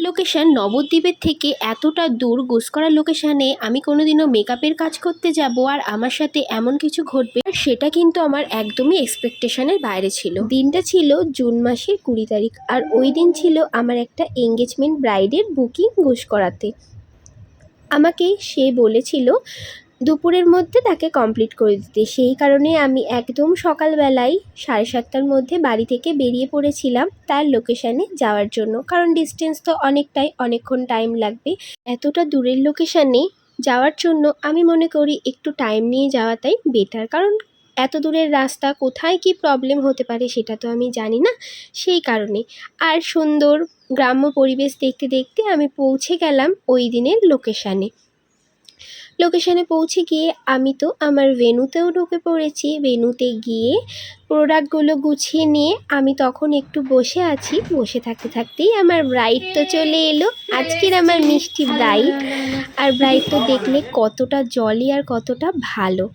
Location নবদ্বীপের থেকে এতটা দূর গোসকরার লোকেশানে আমি কোনোদিনও মেকআপের কাজ করতে যাব আর আমার সাথে এমন কিছু ঘটবে সেটা কিন্তু আমার একদমই এক্সপেকটেশনের বাইরে ছিল। দিনটা ছিল জুন মাসের কুড়ি তারিখ, আর ওই দিন ছিল আমার একটা এঙ্গেজমেন্ট ব্রাইডের বুকিং গুসকরাতে আমাকে সে বলেছিল দুপুরের মধ্যে তাকে কমপ্লিট করে দিতে। সেই কারণে আমি একদম সকালবেলায় সাড়ে সাতটার মধ্যে বাড়ি থেকে বেরিয়ে পড়েছিলাম তার লোকেশানে যাওয়ার জন্য। কারণ ডিস্টেন্স তো অনেকটাই, অনেকক্ষণ টাইম লাগবে। এতটা দূরের লোকেশানে যাওয়ার জন্য আমি মনে করি একটু টাইম নিয়ে যাওয়াটাই বেটার কারণ এত দূরের রাস্তা কোথায় কি প্রবলেম হতে পারে সেটা তো আমি জানি না। সেই কারণে আর সুন্দর গ্রাম্য পরিবেশ দেখতে দেখতে আমি পৌঁছে গেলাম ওই দিনের লোকেশানে লোকেশানে পৌঁছে গিয়ে আমি তো আমার ভেন্যুতেও ঢুকে পড়েছি। ভেন্যুতে গিয়ে প্রোডাক্টগুলো গুছিয়ে নিয়ে আমি তখন একটু বসে আছি। বসে থাকতে থাকতেই আমার ব্রাইড তো চলে এলো। আজকের আমার মিষ্টি ব্রাইড আর ব্রাইড তো দেখলে কতটা জলি আর কতটা ভালো।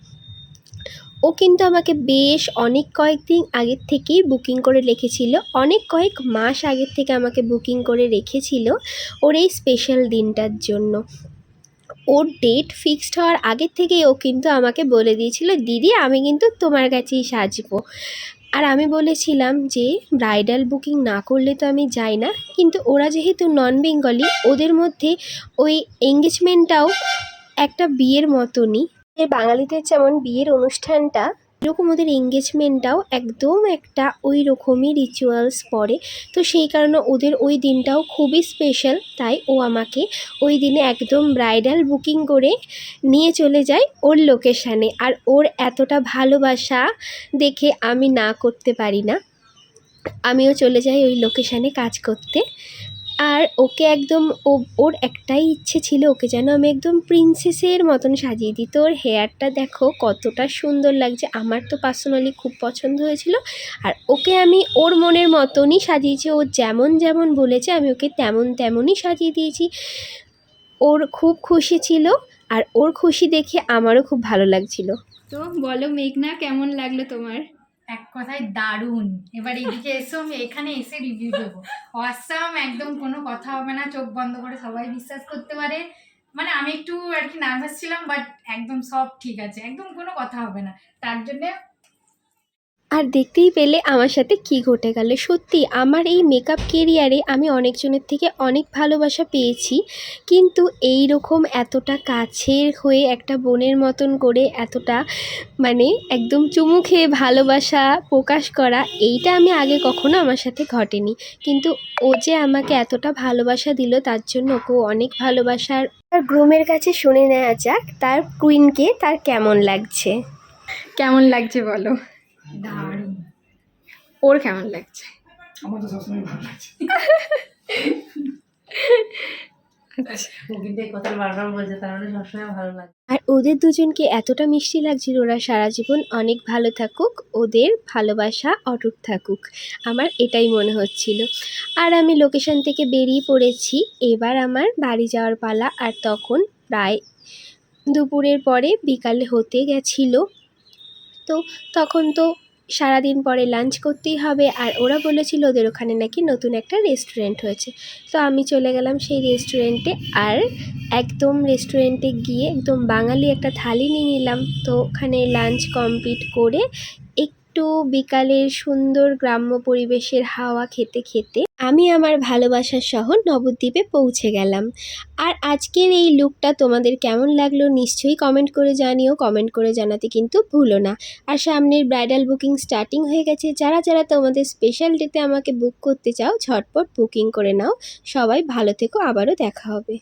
ও কিন্তু আমাকে বেশ অনেক কয়েকদিন আগের থেকেই বুকিং করে রেখেছিল। অনেক কয়েক মাস আগের থেকে আমাকে বুকিং করে রেখেছিল ওর এই স্পেশাল দিনটার জন্য। ওর ডেট ফিক্সড হওয়ার আগের থেকেই ও কিন্তু আমাকে বলে দিয়েছিল, দিদি, আমি কিন্তু তোমার কাছেই সাজবো। আর আমি বলেছিলাম যে ব্রাইডাল বুকিং না করলে তো আমি যাই না। কিন্তু ওরা যেহেতু নন বেঙ্গলি ওদের মধ্যে ওই এঙ্গেজমেন্টটাও একটা বিয়ের মতনই। বাঙালিদের যেমন বিয়ের অনুষ্ঠানটা এরকম ওদের এঙ্গেজমেন্টটাও একদম একটা ওই রকমই রিচুয়ালস পড়ে। তো সেই কারণে ওদের ওই দিনটাও খুবই স্পেশাল তাই ও আমাকে ওই দিনে একদম ব্রাইডাল বুকিং করে নিয়ে চলে যায় ওর লোকেশানে আর ওর এতটা ভালোবাসা দেখে আমি না করতে পারি না। আমিও চলে যাই ওই লোকেশানে কাজ করতে। আর ওকে একদম ও, ওর একটাই ইচ্ছে ছিল ওকে যেন আমি একদম প্রিন্সেসের মতন সাজিয়ে দিই। তো ওর হেয়ারটা দেখো কতটা সুন্দর লাগছে। আমার তো পার্সোনালি খুব পছন্দ হয়েছিল। আর ওকে আমি ওর মনের মতনই সাজিয়েছি। ও যেমন যেমন বলেছে, আমি ওকে তেমন তেমনই সাজিয়ে দিয়েছি। ওর খুব খুশি ছিল আর ওর খুশি দেখে আমারও খুব ভালো লাগছিল। তো বলো মেঘনা, কেমন লাগল তোমার? এক কথায় দারুণ। এবার এদিকে এসো, আমি এখানে এসে রিভিউ দেবো। অসাম, একদম কোনো কথা হবে না, চোখ বন্ধ করে সবাই বিশ্বাস করতে পারে। মানে আমি একটু আর কি নার্ভাস ছিলাম বাট একদম সব ঠিক আছে, একদম কোনো কথা হবে না। তার জন্যে আর দেখতেই পেলে আমার সাথে কি ঘটে গেল। সত্যি আমার এই মেকআপ কেরিয়ারে আমি অনেকজনের থেকে অনেক ভালোবাসা পেয়েছি। কিন্তু এই রকম এতটা কাছের হয়ে একটা বোনের মতন করে এতটা মানে একদম চুমু খেয়ে ভালোবাসা প্রকাশ করা এইটা আমি আগে কখনো আমার সাথে ঘটেনি। কিন্তু ও যে আমাকে এতটা ভালোবাসা দিল তার জন্য ওকেও অনেক ভালোবাসার আর গ্রুমের কাছে শুনে নেওয়া যাক তার কুইনকে তার কেমন লাগছে? কেমন লাগছে বলো? দারুণ। ওর কেমন লাগছে? আমার তো সবসময় ভালো লাগছে। তার মানে সবসময় ভালো লাগে আর ওদের দুজনকে এতটা মিষ্টি লাগছিল ওরা সারা জীবন অনেক ভালো থাকুক ওদের ভালোবাসা অটুট থাকুক আমার এটাই মনে হচ্ছিল। আর আমি লোকেশন থেকে বেরিয়ে পড়েছি এবার আমার বাড়ি যাওয়ার পালা আর তখন প্রায় দুপুরের পরে বিকালে হতে গেছিল। তো তখন তো সারাদিন পরে লাঞ্চ করতেই হবে। আর ওরা বলেছিল ওদের ওখানে নাকি নতুন একটা রেস্টুরেন্ট হয়েছে। তো আমি চলে গেলাম সেই রেস্টুরেন্টে আর একদম রেস্টুরেন্টে গিয়ে একদম বাঙালি একটা থালি নিয়ে নিলাম। তো ওখানে লাঞ্চ কমপ্লিট করে একটু বিকালের সুন্দর গ্রাম্য পরিবেশের হাওয়া খেতে খেতে আমি আমার ভালোবাসার সহ নবদ্বীপে পৌঁছে গেলাম। আর আজকের এই লুকটা তোমাদের কেমন লাগল নিশ্চয়ই কমেন্ট করে জানিও। কমেন্ট করে জানাতে কিন্তু ভুলো না। আর সামনের ব্রাইডাল বুকিং স্টার্টিং হয়ে গেছে। যারা যারা তোমাদের স্পেশাল ডেতে আমাকে বুক করতে চাও, ঝটপট বুকিং করে নাও। সবাই ভালো থেকো, আবারও দেখা হবে।